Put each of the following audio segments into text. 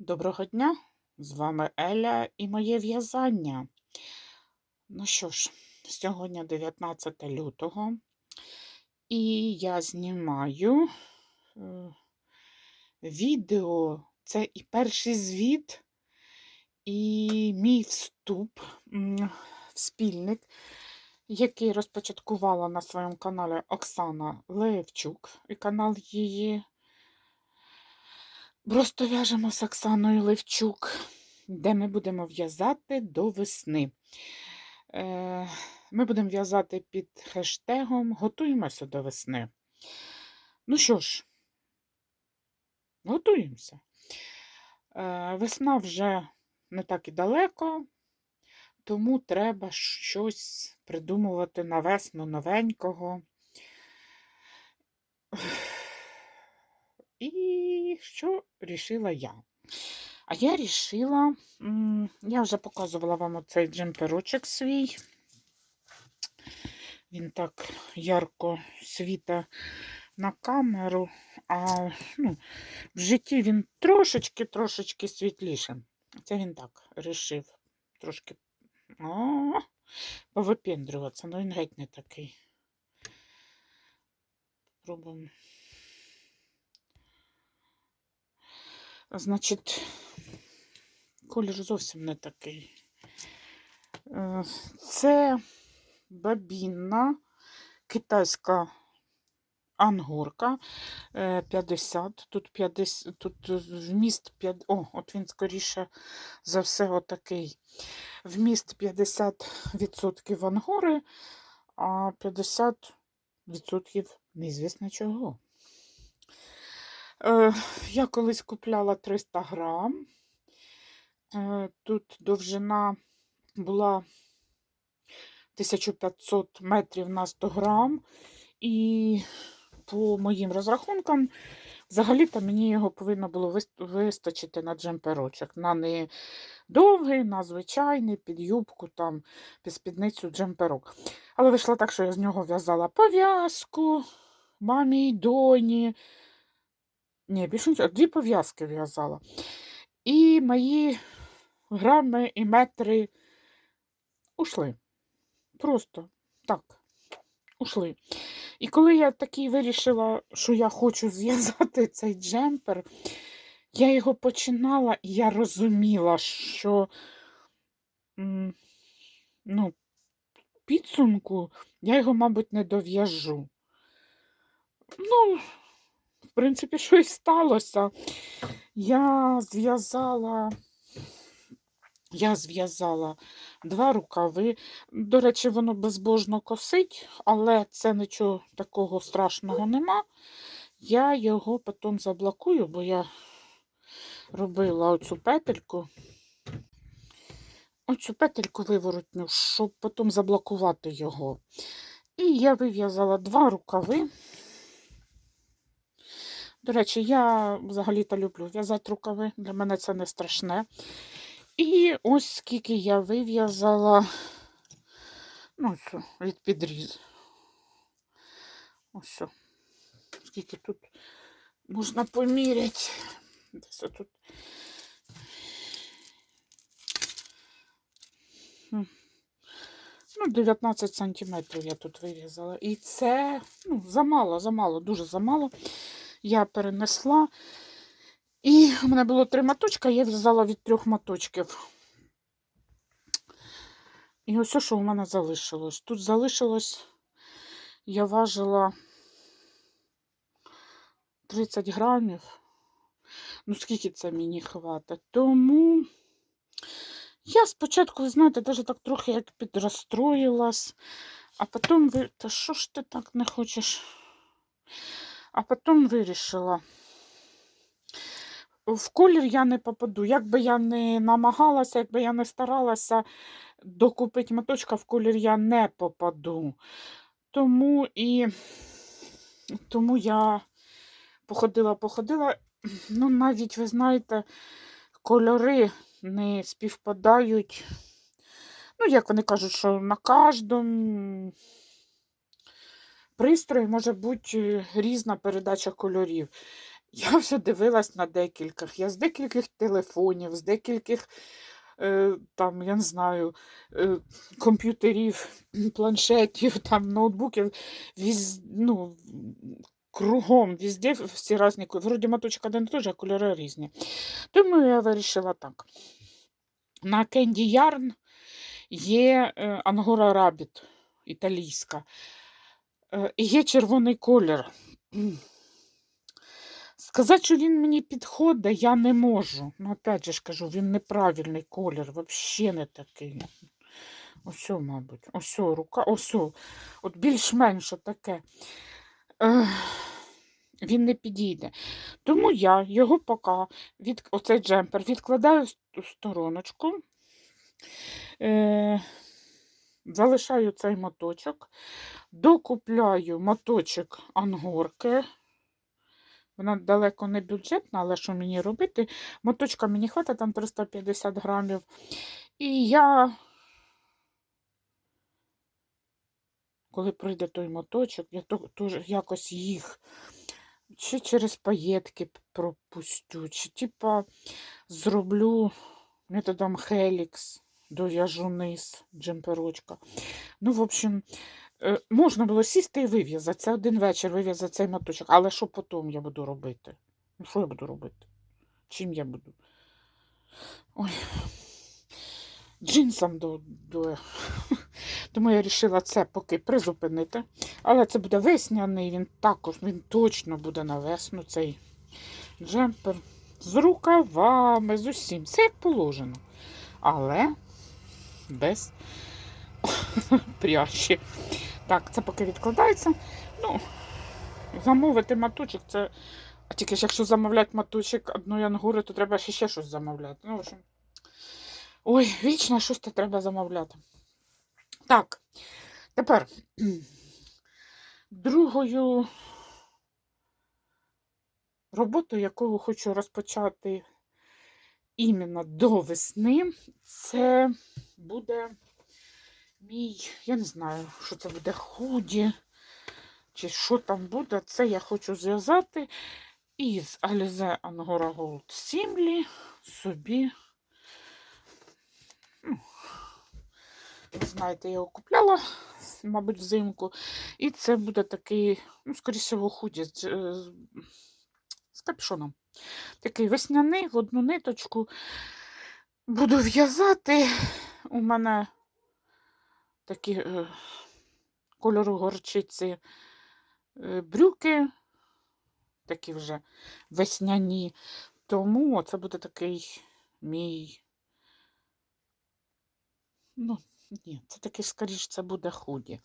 Доброго дня! З вами Еля і моє в'язання. Ну що ж, сьогодні 19 лютого, і я знімаю е, відео. Це і перший звіт, і мій вступ в спільник, який розпочаткувала на своєму каналі Оксана Левчук, і канал її Просто в'яжемо з Оксаною Левчук, де ми будемо в'язати до весни. Е, Ми будемо в'язати під хештегом Готуємося до весни. Ну що ж, готуємося. Е, Весна вже не так і далеко, тому треба щось придумувати на весну новенького. І що рішила я? А я рішила, я вже показувала вам оцей джемперочок свій. Він так ярко світа на камеру, а ну, в житті він трошечки-трошечки світліше. Це він так рішив трошки о, повипендрюватися, ну він геть не такий. Пробуємо. Значить, колір зовсім не такий. Е, Це бабінна китайська ангорка е, 50. Тут 50, тут вміст 5, о, от він скоріше за все отакий. Вміст 50% ангори, а 50% неізвісно чого. Е, Я колись купляла 300 грам. Е, Тут довжина була 1500 метрів на 100 грам. І по моїм розрахункам, взагалі-то мені його повинно було вистачити на джемперочок. На не довгий, на звичайний, під юбку, там, під спідницю джемперок. Але вийшло так, що я з нього в'язала пов'язку, мамі й доні. Ні, більше нічого. Дві пов'язки в'язала. І мої грами і метри ушли. Просто так, ушли. І коли я таки вирішила, що я хочу зв'язати цей джемпер, я його починала, і я розуміла, що ну, підсумку я його, мабуть, не дов'яжу. Ну, принципі, що і сталося. Я зв'язала. Я зв'язала два рукави. До речі, воно безбожно косить, але це нічого такого страшного нема. Я його потім заблокую, бо я робила оцю петельку. Оцю петельку виворотню, щоб потім заблокувати його. І я вив'язала два рукави. До речі, я взагалі-то люблю в'язати рукави, для мене це не страшне. І ось скільки я вив'язала ну, ось, від підріз. Ось. Скільки тут можна поміряти. Десь тут. Ну, 19 сантиметрів я тут вив'язала. І це ну, замало, замало, дуже замало я перенесла. І в мене було три моточка, я в'язала від трьох моточків. І ось що у мене залишилось. Тут залишилось, я важила 30 грамів. Ну, скільки це мені хватить. Тому я спочатку, ви знаєте, навіть так трохи як підрозстроїлась, а потім ви, та що ж ти так не хочеш? А потім вирішила. В колір я не попаду. Якби я не намагалася, якби я не старалася докупити моточка, в колір я не попаду. Тому і тому я походила-походила. Ну, навіть, ви знаєте, кольори не співпадають. Ну, як вони кажуть, що на кожному пристрої може бути різна передача кольорів. Я вже дивилась на декількох. Я з декількох телефонів, з декількох, е, там, я не знаю, е, комп'ютерів, планшетів, там, ноутбуків, віз, ну, кругом, везде всі різні. Вроді моточок один же, а кольори різні. Тому я вирішила так. На Candy Yarn є е, Angora Rabbit італійська. І є червоний колір. Сказати, що він мені підходить, я не можу. Ну, опять же ж кажу, він неправильний колір, взагалі не такий. Ось, мабуть, ось рука, ось. От більш-менш таке. Він не підійде. Тому я його поки від, оцей джемпер відкладаю в стороночку. Е, залишаю цей моточок, докупляю моточок ангорки. Вона далеко не бюджетна, але що мені робити? Моточка мені хватить, там 350 грамів. І я, коли прийде той моточок, я теж якось їх чи через паєтки пропустю, чи типа зроблю методом Helix, дов'яжу низ джемперочка. Ну, в общем, е, можна було сісти і вив'язати. Це один вечір вив'язати цей моточок. Але що потім я буду робити? Ну, що я буду робити? Чим я буду? Ой. Джинсом до, до... Тому я вирішила це поки призупинити. Але це буде весняний, він також, він точно буде на весну, цей джемпер. З рукавами, з усім. Все як положено. Але без прящі. Так, це поки відкладається. Ну, замовити маточок, це. А тільки ж якщо замовляти маточок одної ангури, то треба ще, ще щось замовляти. Ну, в общем. Ой, вічно щось то треба замовляти. Так, тепер другою роботою, яку хочу розпочати іменно до весни, це буде мій, я не знаю, що це буде худі, чи що там буде. Це я хочу зв'язати із Alize Angora Gold Simli собі. ну, Ви знаєте, я його купляла, мабуть, взимку. І це буде такий, ну, скоріше худі з. Такий весняний в одну ниточку. Буду в'язати. У мене такі е, кольору горчиці е, брюки, такі вже весняні. Тому це буде такий мій. Ну, ні, це такий, скоріш, це буде худі.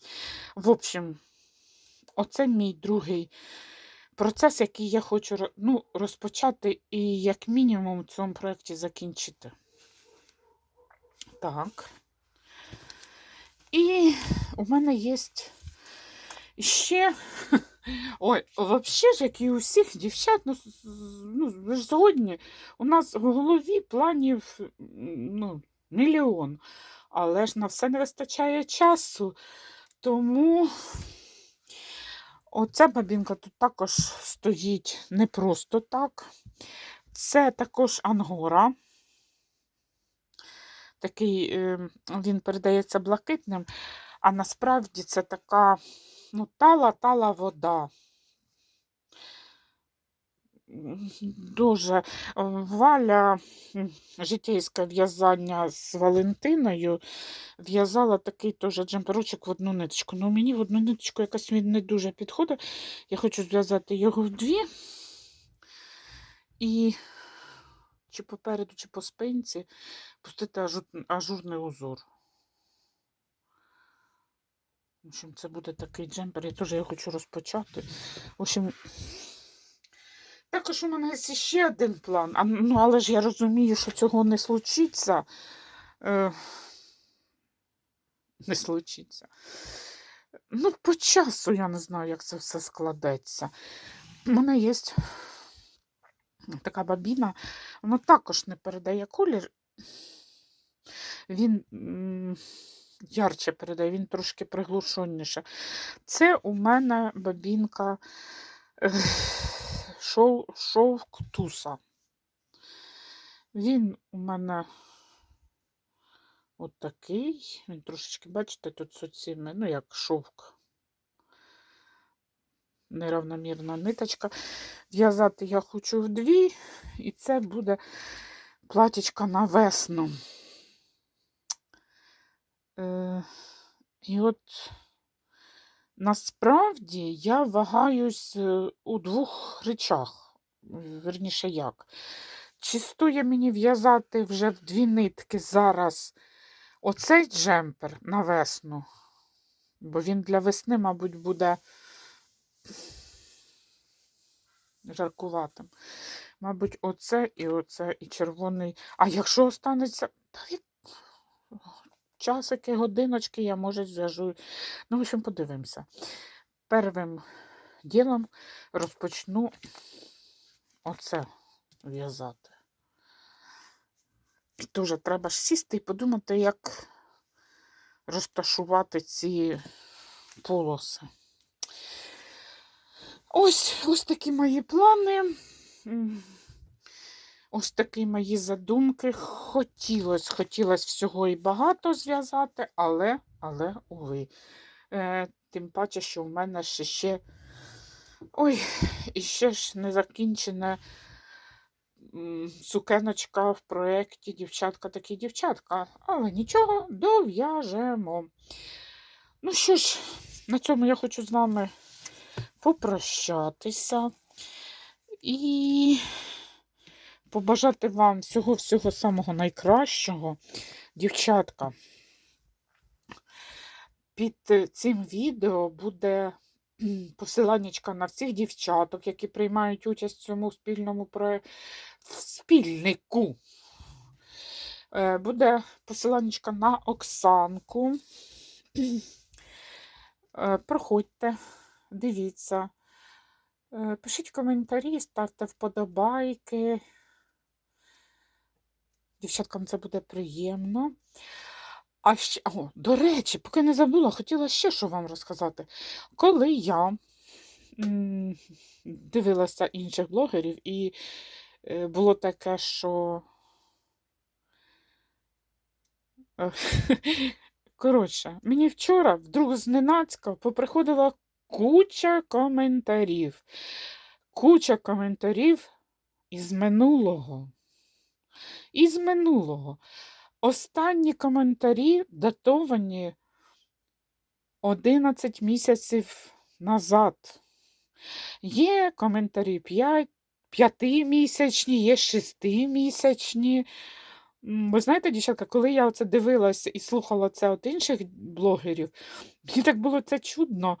В общем, оце мій другий процес, який я хочу ну, розпочати і як мінімум в цьому проєкті закінчити. Так. І у мене є ще. Ой, взагалі ж, як і у всіх дівчат, ну, ну згодні, у нас в голові планів ну, мільйон. Але ж на все не вистачає часу. Тому оця бабінка тут також стоїть не просто так. Це також ангора. Такий, е, він передається блакитним, а насправді це така ну, тала-тала вода. Дуже е, Валя житейське в'язання з Валентиною в'язала такий теж джемперочок в одну ниточку. Ну, мені в одну ниточку якось він не дуже підходить. Я хочу зв'язати його в дві. І чи попереду, чи по спинці пустити ажур- ажурний узор. В общем, це буде такий джемпер. Я теж його хочу розпочати. В общем, у мене є ще один план. А, ну, але ж я розумію, що цього не случиться. Е, не случиться. Ну, по часу я не знаю, як це все складеться. У мене є така бабіна, вона також не передає колір. Він ярче передає, він трошки приглушеніше. Це у мене бабінка. Шов, шовк туса. Він у мене от такий. Він трошечки, бачите, тут суцільний, ну як шовк. Неравномірна ниточка. В'язати я хочу вдві, і це буде платічка на весну. Е, і от насправді я вагаюсь е, у двох речах. Верніше як. Чи стоїть мені в'язати вже в дві нитки зараз оцей джемпер на весну? Бо він для весни, мабуть, буде жаркуватим. Мабуть, оце і оце, і червоний. А якщо останеться. Часики, годиночки я може зв'яжу. Ну, в общем, подивимося. Первим ділом розпочну оце в'язати. Дуже треба ж сісти і подумати, як розташувати ці полоси. Ось ось такі мої плани. Ось такі мої задумки. Хотілося, хотілося всього і багато зв'язати, але, але, уви. Е, тим паче, що в мене ще ще. Ой, і ще ж не закінчена сукеночка в проєкті Дівчатка такі дівчатка. Але нічого, дов'яжемо. Ну що ж, на цьому я хочу з вами попрощатися і побажати вам всього-всього самого найкращого. Дівчатка, під е, цим відео буде посиланнячка на всіх дівчаток, які приймають участь в цьому спільному про... спільнику. Е, Буде посиланнячка на Оксанку. Е, Проходьте, дивіться. Пишіть коментарі, ставте вподобайки. Дівчаткам це буде приємно. А ще, о, до речі, поки не забула, хотіла ще що вам розказати. Коли я м, дивилася інших блогерів, і е, було таке, що. е, Коротше, мені вчора вдруг зненацька поприходила куча коментарів. Куча коментарів із минулого. Із минулого. Останні коментарі датовані 11 місяців назад. Є коментарі 5, 5-місячні, є 6-місячні. Ви знаєте, дівчатка, коли я оце дивилася і слухала це від інших блогерів, мені так було це чудно.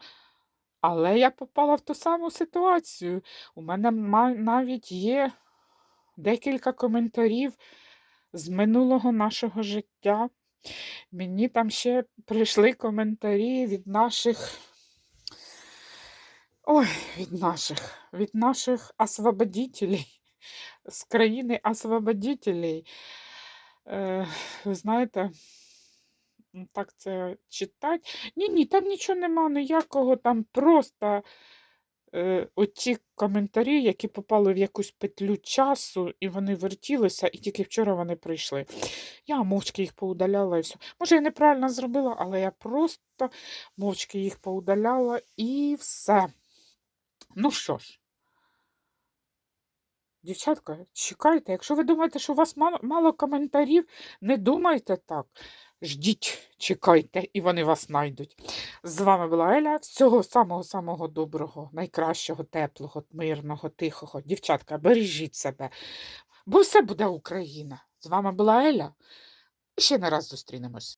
Але я попала в ту саму ситуацію. У мене навіть є декілька коментарів з минулого нашого життя. Мені там ще прийшли коментарі від наших. Ой, від наших, від наших освободителей з країни освободителей. Е, ви знаєте, так це читати. Ні, ні, там нічого нема ніякого, там просто е, оті коментарі, які попали в якусь петлю часу, і вони вертілися, і тільки вчора вони прийшли. Я мовчки їх поудаляла і все. Може, я неправильно зробила, але я просто мовчки їх поудаляла і все. Ну що ж. Дівчатка, чекайте, якщо ви думаєте, що у вас мало, коментарів, не думайте так. Ждіть, чекайте, і вони вас знайдуть. З вами була Еля. Всього самого-самого доброго, найкращого, теплого, мирного, тихого. Дівчатка, бережіть себе, бо все буде Україна. З вами була Еля. Ще не раз зустрінемось.